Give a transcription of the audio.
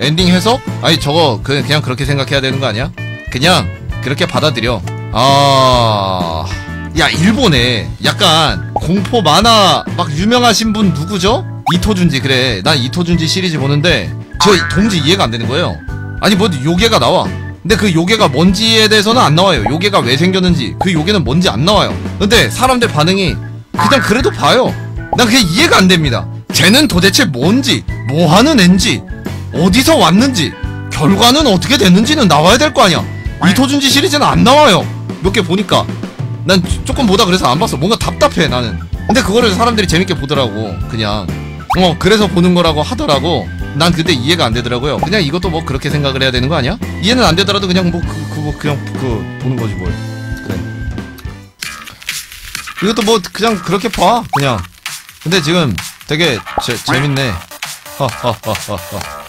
엔딩 해석? 아니 저거 그- 그냥 그렇게 생각해야 되는 거 아니야? 그냥 그렇게 받아들여. 아... 야 일본에 약간 공포 만화 막 유명하신 분 누구죠? 이토준지 그래. 난 이토준지 시리즈 보는데 저 동지 이해가 안 되는 거예요. 아니 뭐 요괴가 나와. 근데 그 요괴가 뭔지에 대해서는 안 나와요. 요괴가 왜 생겼는지. 그 요괴는 뭔지 안 나와요. 근데 사람들 반응이 그냥 그래도 봐요. 난 그게 이해가 안 됩니다. 쟤는 도대체 뭔지 뭐 하는 앤지 어디서 왔는지 결과는 어떻게 됐는지는 나와야 될 거 아니야. 이토준지 시리즈는 안 나와요. 몇 개 보니까. 난 조금 보다 그래서 안 봤어. 뭔가 답답해 나는. 근데 그거를 사람들이 재밌게 보더라고 그냥. 어 그래서 보는 거라고 하더라고. 난 근데 이해가 안 되더라고요. 그냥 이것도 뭐 그렇게 생각을 해야 되는 거 아니야? 이해는 안 되더라도 그냥 뭐 그, 그, 뭐 그냥 그 보는 거지 뭘. 그래. 이것도 뭐 그냥 그렇게 봐 그냥. 근데 지금 되게 재, 재밌네. 하하하하하